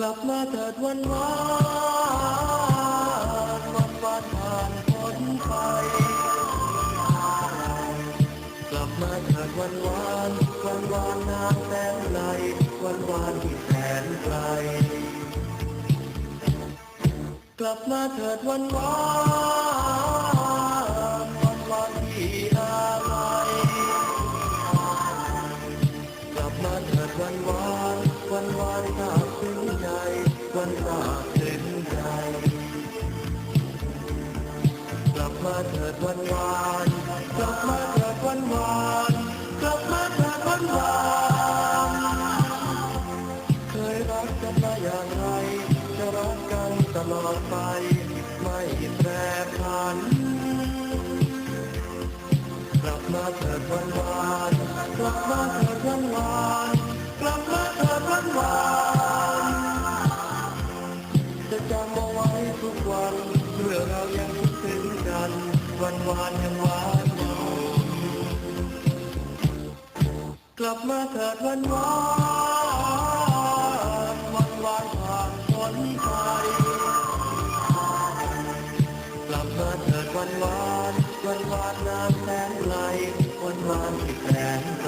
กลับมาเถิดวันวานวันวานผ่านพ้นไป กลับมาเถิดวันวานวันวานนานแสนไกลวันวานที่แสนไกล กลับมาเถิดวันวาน มาเถิดวันวานกลับมาเถิดวันวานกลับมาเถิดวันวานเคยรักกันมาอย่างไร จะรักกันตลอดไป ไม่แปรผัน กลับมาเถิดวันวานกลับมาเถิดวันวาน วันวานยังหวานอยู่กลับมาเถิดวันวานวันวานผ่านพ้นไปกลับมาเถิดวันวานวันวานน้ำแสนไหลวันวานที่แสนไกล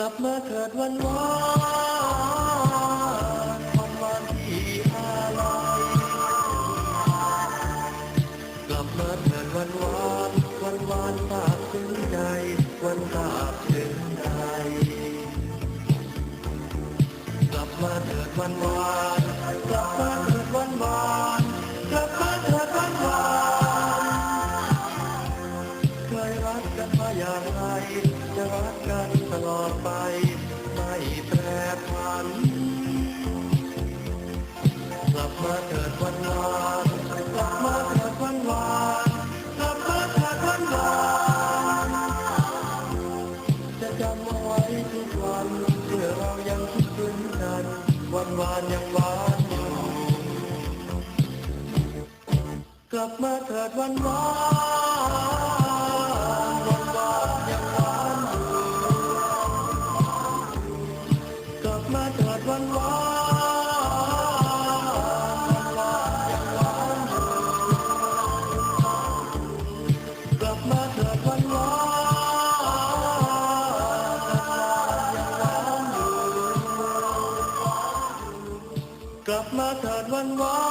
ลับมาเถิดวันวานวันวานที่อะไรกลับมาเถิดวันวานวันวานทราบซึ้งใจวันทราบซึ้งใจกลับมาเถิดวันวานกลับมา กลับมาเถิดวันวานวันวานยังหวานอยู่กลับมาเถิดวันวานา